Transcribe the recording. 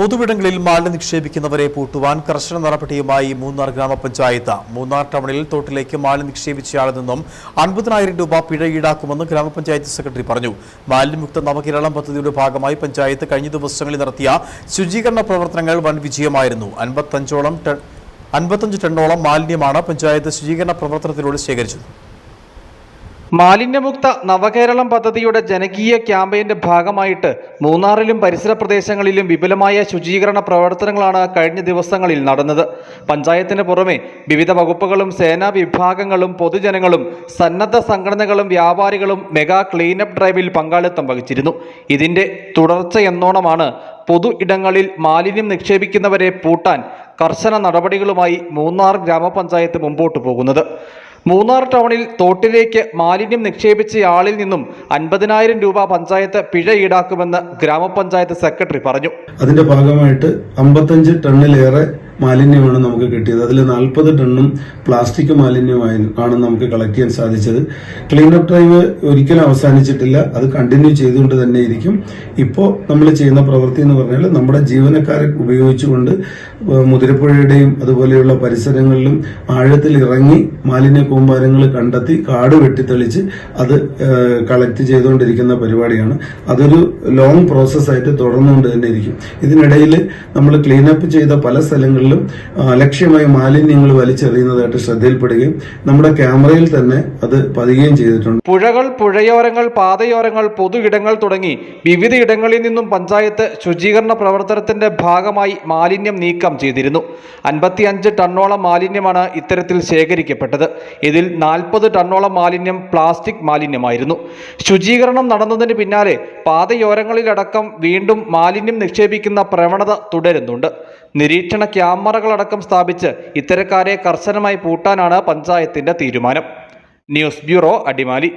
പൊതുവിടങ്ങളിൽ മാലിന്യം നിക്ഷേപിക്കുന്നവരെ പൂട്ടുവാൻ കർശന നടപടിയുമായി മൂന്നാർ ഗ്രാമപഞ്ചായത്ത്. മൂന്നാർ ടൗണിൽ തോട്ടിലേക്ക് മാലിന്യം നിക്ഷേപിച്ചയാളിൽ നിന്നും അൻപതിനായിരം രൂപ പിഴ ഈടാക്കുമെന്ന് ഗ്രാമപഞ്ചായത്ത് സെക്രട്ടറി പറഞ്ഞു. മാലിന്യമുക്ത നവകേരളം പദ്ധതിയുടെ ഭാഗമായി പഞ്ചായത്ത് കഴിഞ്ഞ ദിവസങ്ങളിൽ നടത്തിയ ശുചീകരണ പ്രവർത്തനങ്ങൾ വൻ വിജയമായിരുന്നു. അൻപത്തഞ്ചോളം ടൺ അൻപത്തഞ്ച് ടണ്ണോളം മാലിന്യമാണ് പഞ്ചായത്ത് ശുചീകരണ പ്രവർത്തനത്തിലൂടെ ശേഖരിച്ചത്. മാലിന്യമുക്ത നവകേരളം പദ്ധതിയുടെ ജനകീയ ക്യാമ്പയിന്റെ ഭാഗമായിട്ട് മൂന്നാറിലും പരിസര പ്രദേശങ്ങളിലും വിപുലമായ ശുചീകരണ പ്രവർത്തനങ്ങളാണ് കഴിഞ്ഞ ദിവസങ്ങളിൽ നടന്നത്. പഞ്ചായത്തിന് പുറമെ വിവിധ വകുപ്പുകളും സേനാ വിഭാഗങ്ങളും പൊതുജനങ്ങളും സന്നദ്ധ സംഘടനകളും വ്യാപാരികളും മെഗാ ക്ലീനപ്പ് ഡ്രൈവിൽ പങ്കാളിത്തം വഹിച്ചിരുന്നു. ഇതിന്റെ തുടർച്ചയെന്നോണമാണ് പൊതു ഇടങ്ങളിൽ മാലിന്യം നിക്ഷേപിക്കുന്നവരെ പൂട്ടാൻ കർശന നടപടികളുമായി മൂന്നാർ ഗ്രാമപഞ്ചായത്ത് മുമ്പോട്ട് പോകുന്നത്. മൂന്നാർ ടൗണിൽ തോട്ടിലേക്ക് മാലിന്യം നിക്ഷേപിച്ച ആളിൽ നിന്നും അൻപതിനായിരം രൂപ പഞ്ചായത്ത് പിഴ ഈടാക്കുമെന്ന് ഗ്രാമപഞ്ചായത്ത് സെക്രട്ടറി പറഞ്ഞു. അതിന്റെ ഭാഗമായിട്ട് അമ്പത്തഞ്ച് ടണ്ണിലേറെ മാലിന്യമാണ് നമുക്ക് കിട്ടിയത്. അതിൽ നാൽപ്പത് ടണ്ണും പ്ലാസ്റ്റിക് മാലിന്യമായി ആണ് നമുക്ക് കളക്ട് ചെയ്യാൻ സാധിച്ചത്. ക്ലീനപ്പ് ഡ്രൈവ് ഒരിക്കലും അവസാനിച്ചിട്ടില്ല. അത് കണ്ടിന്യൂ ചെയ്തുകൊണ്ട് തന്നെ ഇരിക്കും. ഇപ്പോൾ നമ്മൾ ചെയ്യുന്ന പ്രവൃത്തി എന്ന് പറഞ്ഞാൽ നമ്മുടെ ജീവനക്കാരെ ഉപയോഗിച്ചുകൊണ്ട് മുതിരപ്പുഴയുടെയും അതുപോലെയുള്ള പരിസരങ്ങളിലും ആഴത്തിൽ ഇറങ്ങി മാലിന്യ കൂമ്പാരങ്ങൾ കണ്ടെത്തി കാട് വെട്ടിത്തെളിച്ച് അത് കളക്ട് ചെയ്തുകൊണ്ടിരിക്കുന്ന പരിപാടിയാണ്. അതൊരു ലോങ് പ്രോസസ്സായിട്ട് തുടർന്നുകൊണ്ട് തന്നെ ഇരിക്കും. ഇതിനിടയിൽ നമ്മൾ ക്ലീനപ്പ് ചെയ്ത പല സ്ഥലങ്ങളിലും ആ, അലക്ഷ്യമായി മാലിന്യങ്ങൾ വലിച്ചെറിയുന്നതായിട്ട് ശ്രദ്ധയിൽപ്പെടുകയും നമ്മുടെ ക്യാമറയിൽ തന്നെ അത് പതിയുകയും ചെയ്തിട്ടുണ്ട്. പുഴകൾ പുഴയോരങ്ങൾ പാതയോരങ്ങൾ പൊതു ഇടങ്ങൾ തുടങ്ങി വിവിധ ഇടങ്ങളിൽ നിന്നും പഞ്ചായത്ത് ശുചീകരണ പ്രവർത്തനത്തിന്റെ ഭാഗമായി മാലിന്യം നീക്കം ചെയ്തിരുന്നു. അൻപത്തിയഞ്ച് ടണ്ണോളം മാലിന്യമാണ് ഇത്തരത്തിൽ ശേഖരിക്കപ്പെട്ടത്. ഇതിൽ നാൽപ്പത് ടണ്ണോളം മാലിന്യം പ്ലാസ്റ്റിക് മാലിന്യമായിരുന്നു. ശുചീകരണം നടന്നതിന് പിന്നാലെ പാതയോരങ്ങളിലടക്കം വീണ്ടും മാലിന്യം നിക്ഷേപിക്കുന്ന പ്രവണത തുടരുന്നുണ്ട്. നിരീക്ഷണ ക്യാമറകളടക്കം സ്ഥാപിച്ച് ഇത്തരക്കാരെ കർശനമായി പൂട്ടാനാണ് പഞ്ചായത്തിന്റെ തീരുമാനം. News bureau Adimali.